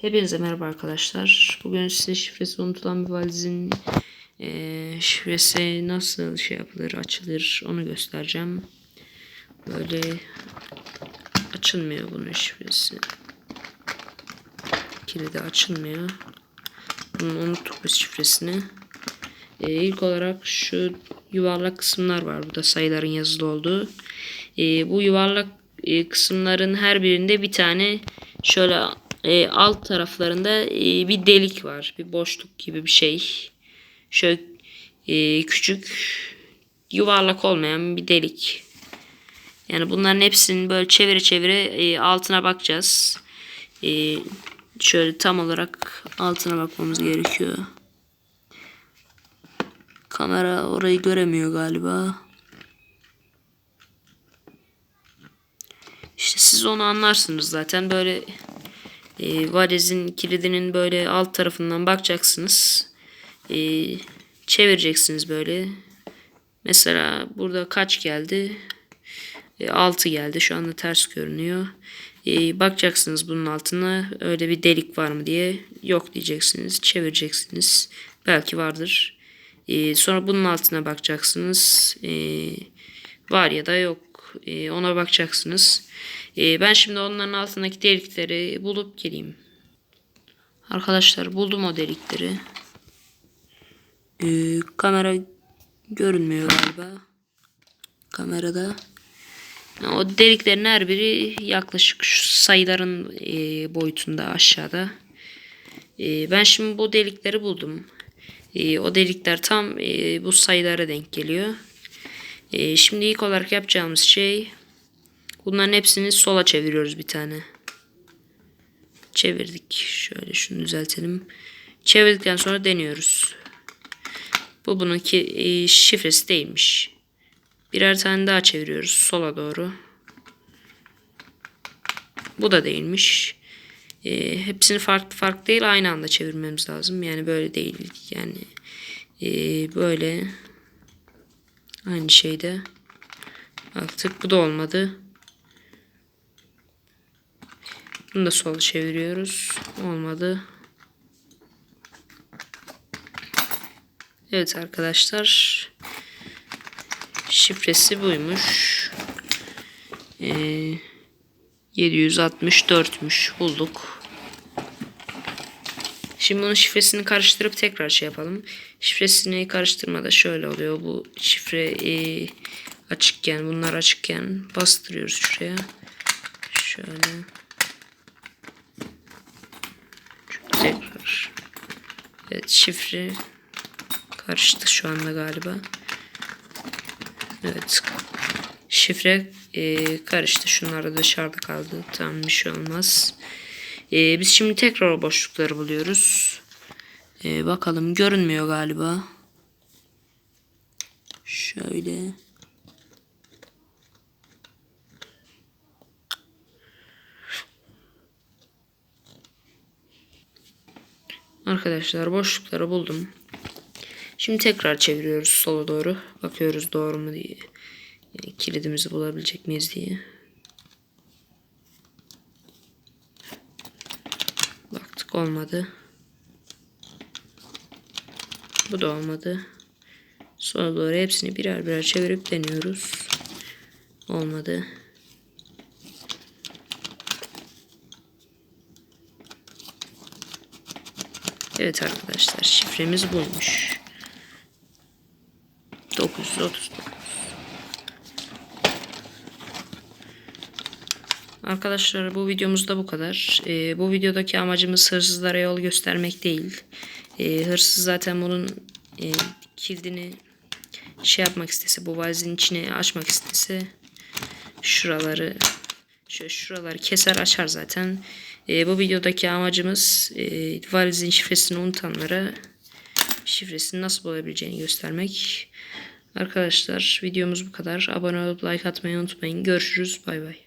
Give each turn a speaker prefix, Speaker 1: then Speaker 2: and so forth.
Speaker 1: Hepinize merhaba arkadaşlar. Bugün size şifresi unutulan bir valizin eee, şifresi nasıl şey yapılır, açılır onu göstereceğim. Böyle açılmıyor bunun şifresi. Kilidi açılmıyor. Bunu unuttuk biz şifresini. Eee, ilk olarak şu yuvarlak kısımlar var. Burada sayıların yazılı olduğu. Eee, bu yuvarlak e, kısımların her birinde bir tane şöyle e, alt taraflarında e, bir delik var. Bir boşluk gibi bir şey. Şöyle e, küçük yuvarlak olmayan bir delik. Yani bunların hepsini böyle çevire çevire e, altına bakacağız. E, şöyle tam olarak altına bakmamız gerekiyor. Kamera orayı göremiyor galiba. İşte siz onu anlarsınız zaten. Böyle e, valizin kilidinin böyle alt tarafından bakacaksınız. E, çevireceksiniz böyle. Mesela burada kaç geldi? E, 6 geldi. Şu anda ters görünüyor. E, bakacaksınız bunun altına öyle bir delik var mı diye. Yok diyeceksiniz. Çevireceksiniz. Belki vardır. E, sonra bunun altına bakacaksınız. E, var ya da yok. E, ona bakacaksınız. E, ben şimdi onların altındaki delikleri bulup geleyim. Arkadaşlar buldum o delikleri. E, kamera görünmüyor galiba. Kamerada. O deliklerin her biri yaklaşık şu sayıların e, boyutunda aşağıda. E, ben şimdi bu delikleri buldum. E, o delikler tam e, bu sayılara denk geliyor. E, şimdi ilk olarak yapacağımız şey bunların hepsini sola çeviriyoruz bir tane. Çevirdik. Şöyle şunu düzeltelim. Çevirdikten sonra deniyoruz. Bu bununki e, şifresi değilmiş. Birer tane daha çeviriyoruz sola doğru. Bu da değilmiş. E, hepsini farklı farklı değil aynı anda çevirmemiz lazım. Yani böyle değil. Yani e, böyle aynı şeyde. Baktık bu da olmadı. Bunu da sola çeviriyoruz. Olmadı. Evet arkadaşlar. Şifresi buymuş. Ee, 764'müş. Bulduk. Şimdi bunun şifresini karıştırıp tekrar şey yapalım. Şifresini karıştırmada şöyle oluyor. Bu şifre e, açıkken, bunlar açıkken bastırıyoruz şuraya. Şöyle. Tekrar. Evet şifre karıştı şu anda galiba. Evet. Şifre e, karıştı. Şunlar da dışarıda kaldı. Tamam bir şey olmaz. E, biz şimdi tekrar o boşlukları buluyoruz. E, bakalım görünmüyor galiba. Şöyle. Arkadaşlar boşlukları buldum. Şimdi tekrar çeviriyoruz sola doğru. Bakıyoruz doğru mu diye. Yani kilidimizi bulabilecek miyiz diye. Baktık olmadı. Bu da olmadı. Sola doğru hepsini birer birer çevirip deniyoruz. Olmadı. Evet arkadaşlar şifremiz buymuş. 939. Arkadaşlar bu videomuz da bu kadar. Ee, bu videodaki amacımız hırsızlara yol göstermek değil. Ee, hırsız zaten bunun e, kilidini şey yapmak istese, bu valizin içine açmak istese şuraları şöyle şuraları keser açar zaten. Ee, bu videodaki amacımız e, valizin şifresini unutanlara şifresini nasıl bulabileceğini göstermek. Arkadaşlar videomuz bu kadar. Abone olup like atmayı unutmayın. Görüşürüz. Bay bay.